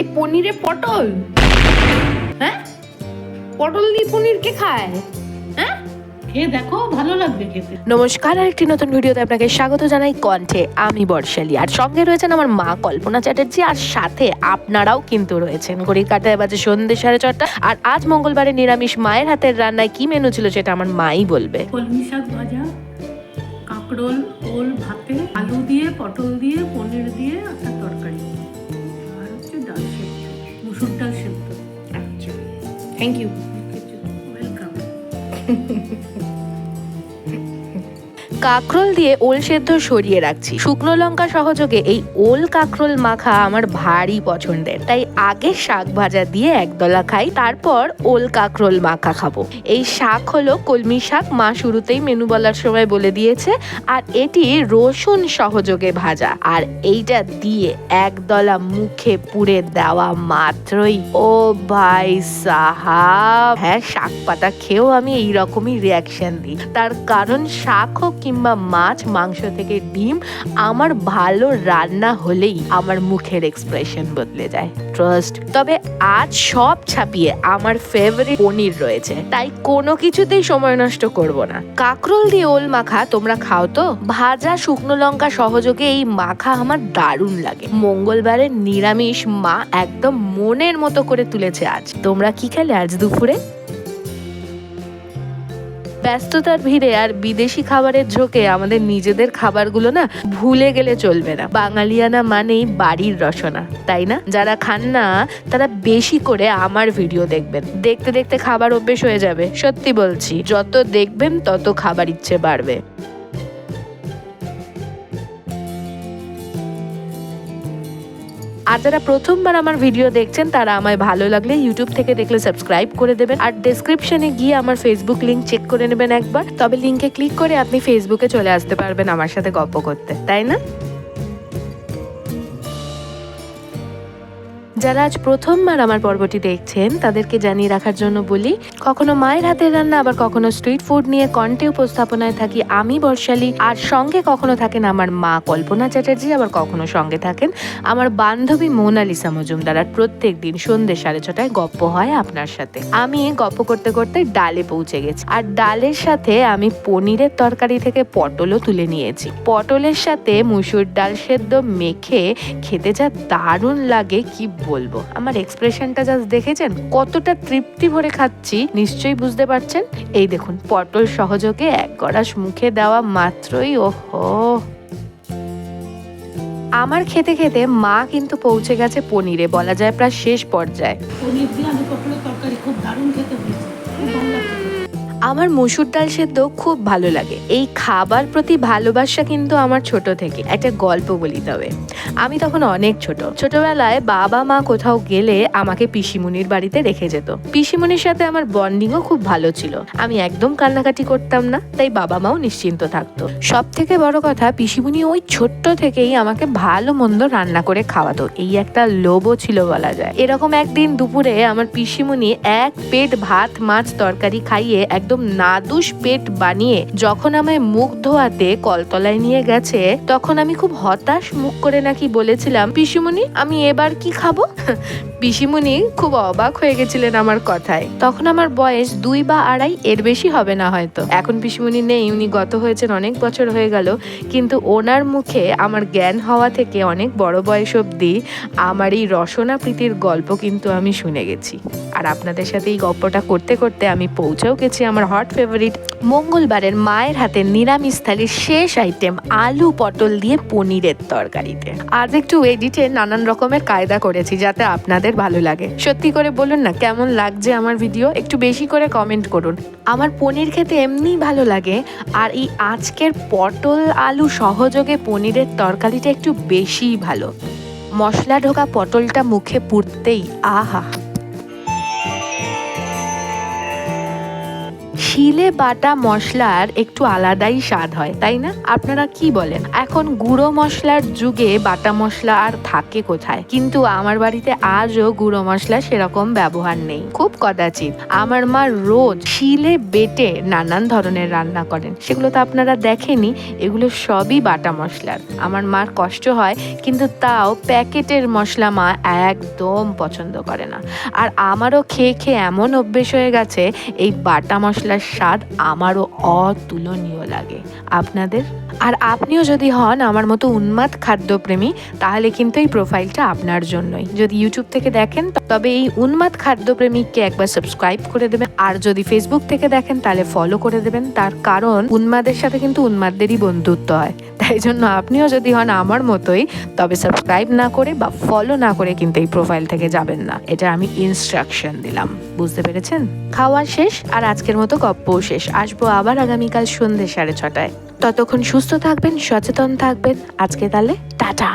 এই পনিরে পটল? হ্যাঁ? পটল দিয়ে পনির কে খায়? হ্যাঁ? দেখো নমস্কার আর একটি নতুন ভিডিওতে আপনাকে স্বাগত জানাই কণ্ঠে। আমি বর্ষালী আর সঙ্গে রয়েছেন আমার মা কল্পনা চ্যাটার্জি আর সাথে আপনারাও কিন্তু রয়েছেন। ঘড়ির কাটায় বাজে সন্ধে সাড়ে চারটা আর আজ মঙ্গলবারে নিরামিষ মায়ের হাতের রান্নায় কি মেনু ছিল সেটা আমার মাই বলবে। কলমি শাক ভাজা কাঁকরোল ওল ভাতে আলু দিয়ে পটল দিয়ে পনির দিয়ে একটা তরকারি। মুসুর ডাল সেদ্ধ আচ্ছা থ্যাংক ইউ ওয়েলকাম কাঁকরোল দিয়ে ওল সেদ্ধ সরিয়ে রাখছি। শুকনো লঙ্কা সহযোগে এই ওল কাঁকরোল মাখা আমার ভারী পছন্দের। তাই আগে শাক ভাজা দিয়ে একদলা খাই, তারপর ওল কাঁকরোল মাখা খাব। এই শাক হলো কলমি শাক, মা শুরুতেই মেনু বলার সময় বলে দিয়েছে, আর এটি রসুন সহযোগে ভাজা। আর এইটা দিয়ে একদলা মুখে পুড়ে দেওয়া মাত্রই, ও ভাই সাহাব! হ্যাঁ শাক পাতা খেয়েও আমি এই রকমই রিয়াকশন দিই। তার কারণ শাক হোক কিংবা মাছ, মাংস থেকে ডিম, আমার ভালো রান্না হলেই আমার মুখের এক্সপ্রেশন বদলে যায়। ট্রাস্ট তবে আজ সব ছাপিয়ে আমার ফেভারিট পনির রয়েছে। তাই কোনো কিছুতেই সময় নষ্ট করব না। কাকরোল দিয়ে ওল মাখা তোমরা খাও তো? ভাজা শুকনো লঙ্কা সহযোগে এই মাখা আমার দারুণ লাগে। মঙ্গলবারের নিরামিষ মা একদম মনের মতো করে তুলেছে আজ। তোমরা কি খেলে আজ দুপুরে? ব্যস্ততার ভিড়ে আর বিদেশি খাবারের ঝোঁকে আমাদের নিজেদের খাবারগুলো না ভুলে গেলে চলবে না। বাঙালিয়ানা মানেই বাড়ির রসনা, তাই না? যারা খান না, তারা বেশি করে আমার ভিডিও দেখবেন। দেখতে দেখতে খাবার অভ্যেস হয়ে যাবে, সত্যি বলছি। যত দেখবেন, তত খাবার ইচ্ছে বাড়বে। আর যারা প্রথমবার আমার ভিডিও দেখছেন, তারা আমায় ভালো লাগলে ইউটিউব থেকে দেখলে সাবস্ক্রাইব করে দেবেন। আর ডেসক্রিপশনে গিয়ে আমার ফেসবুক লিঙ্ক চেক করে নেবেন একবার। তবে লিঙ্কে ক্লিক করে আপনি ফেসবুকে চলে আসতে পারবেন আমার সাথে গল্প করতে। তাই না? যারা আজ প্রথমবার আমার পর্বটি দেখছেন, তাদেরকে জানিয়ে রাখার জন্য বলি, কখনো মায়ের হাতের রান্না, আবার কখনো স্ট্রিট ফুড নিয়ে কন্টে উপস্থাপনায় থাকি আমি, বর্ষালী, আর সঙ্গে কখনো থাকেন আমার মা কল্পনা চ্যাটার্জি, আবার কখনো সঙ্গে থাকেন আমার বান্ধবী মোনালিসা মজুমদার, আর প্রত্যেক দিন সন্ধ্যে সাড়ে ছটায় গপ্প হয় আপনার সাথে। আমি গপ্প করতে করতে ডালে পৌঁছে গেছি, আর ডালের সাথে আমি পনিরের তরকারি থেকে পটলও তুলে নিয়েছি। পটলের সাথে মুসুর ডাল সেদ্ধ মেখে খেতে যা দারুণ লাগে, কি বলব? আমার এক্সপ্রেশনটা জাস্ট দেখেছেন? কতটা তৃপ্তি ভরে খাচ্ছি, নিশ্চয়ই বুঝতে পারছেন? এই দেখুন, পটল সহযোগে এক গড়াস মুখে দেওয়া মাত্রই, ওহো! আমার খেতে খেতে মা কিন্তু পৌঁছে গেছে পনিরে, বলা যায় প্রায় শেষ পর্যায়ে। পনির দিয়ে আলু পটলের তরকারি, খুব দারুণ খেতে হয়েছে। খুব ভালো লাগছে। আমার মসুর ডাল সেদ্ধ খুব ভালো লাগে। এই খাবার প্রতি ভালোবাসা কিন্তু আমার ছোট থেকে। একটা গল্প বলি তবে। আমি তখন অনেক ছোট। ছোটবেলায় বাবা মা কোথাও গেলে আমাকে পিসিমুনির বাড়িতে রেখে যেত। পিসিমুনির সাথে আমার বন্ডিংও খুব ভালো ছিল। আমি একদম কান্নাকাটি করতাম না, তাই বাবা মাও নিশ্চিন্ত থাকতো। সব থেকে বড় কথা পিসিমুনি ওই ছোট্ট থেকেই আমাকে ভালো মন্দ রান্না করে খাওয়াতো। এই একটা লোভও ছিল বলা যায়। এরকম একদিন দুপুরে আমার পিসিমুনি এক পেট ভাত, মাছ, তরকারি খাইয়ে একদম নাদুস পেট বানিয়ে যখন আমায় মুখ ধোয়াতে কলতলায় নিয়ে গেছে, তখন আমি খুব হতাশ মুখ করে নাকি বলেছিলাম, পিসিমণি, আমি এবার কি খাব? পিসিমুনি খুব অবাক হয়ে গেছিলেন আমার কথায়। তখন আমার বয়স দুই বা আড়াই, এর বেশি হবে না হয়তো। এখন পিসিমুনি নেই, উনি গত হয়েছেন অনেক বছর হয়ে গেল, কিন্তু ওনার মুখে আমার জ্ঞান হওয়া থেকে অনেক বড় বয়স অবধি আমার এই রসনা প্রীতির গল্প কিন্তু আমি শুনে গেছি। আর আপনাদের সাথে এই গল্পটা করতে করতে আমি পৌঁছেও গেছি আমার হট ফেভারিট মঙ্গলবারের মায়ের হাতে নিরামিষ থালির শেষ আইটেম আলু পটল দিয়ে পনিরের তরকারিতে। আজ একটু এডিটে নানান রকমের কায়দা করেছি যাতে আপনাদের ভালো লাগে। সত্যি করে বলুন না, কেমন লাগছে আমার ভিডিও? একটু বেশি করে কমেন্ট করুন। আমার পনির খেতে এমনি ভালো লাগে, আর এই আজকের পটল আলু সহযোগে পনিরের তরকারিটা একটু বেশিই ভালো। মশলা ঢোকা পটলটা মুখে পুড়তেই, আহা! শিলে বাটা মশলার একটু আলাদাই স্বাদ হয়, তাই না? আপনারা কি বলেন? এখন গুঁড়ো মশলার যুগে বাটা মশলা আর থাকে কোথায়? কিন্তু আমার বাড়িতে আজও গুঁড়ো মশলা সেরকম ব্যবহার নেই। খুব কদাচিৎ। আমার মা রোজ শিলে বেটে নানান ধরনের রান্না করেন। সেগুলো তো আপনারা দেখেনি এগুলো সবই বাটা মশলার। আমার মার কষ্ট হয়, কিন্তু তাও প্যাকেটের মশলা মা একদম পছন্দ করে না। আর আমারও খেয়ে খেয়ে এমন অভ্যেস হয়ে গেছে, এই বাটা মশলার স্বাদ আমারও অতুলনীয় লাগে। আপনাদের? আর আপনিও যদি হন আমার মতো উন্মাদ খাদ্যপ্রেমী, তাহলে কিন্তু এই প্রোফাইলটা আপনার জন্যই। যদি ইউটিউব থেকে দেখেন, তবে এই উন্মাদ খাদ্যপ্রেমীকে একবার সাবস্ক্রাইব করে দেবেন। আর যদি ফেসবুক থেকে দেখেন, তাহলে ফলো করে দেবেন। তার কারণ উন্মাদের সাথে কিন্তু উন্মাদদেরই বন্ধুত্ব হয়। তাই জন্য আপনিও যদি হন আমার মতোই, তবে সাবস্ক্রাইব না করে বা ফলো না করে কিন্তু এই প্রোফাইল থেকে যাবেন না। এটা আমি ইনস্ট্রাকশন দিলাম। বুঝতে পেরেছেন? খাওয়া শেষ আর আজকের মতো গপ্পও শেষ। আসব আবার আগামীকাল সন্ধ্যে সাড়ে ছটায়। ততক্ষণ সুস্থ থাকবেন, সচেতন থাকবেন। আজকে তাহলে টাটা।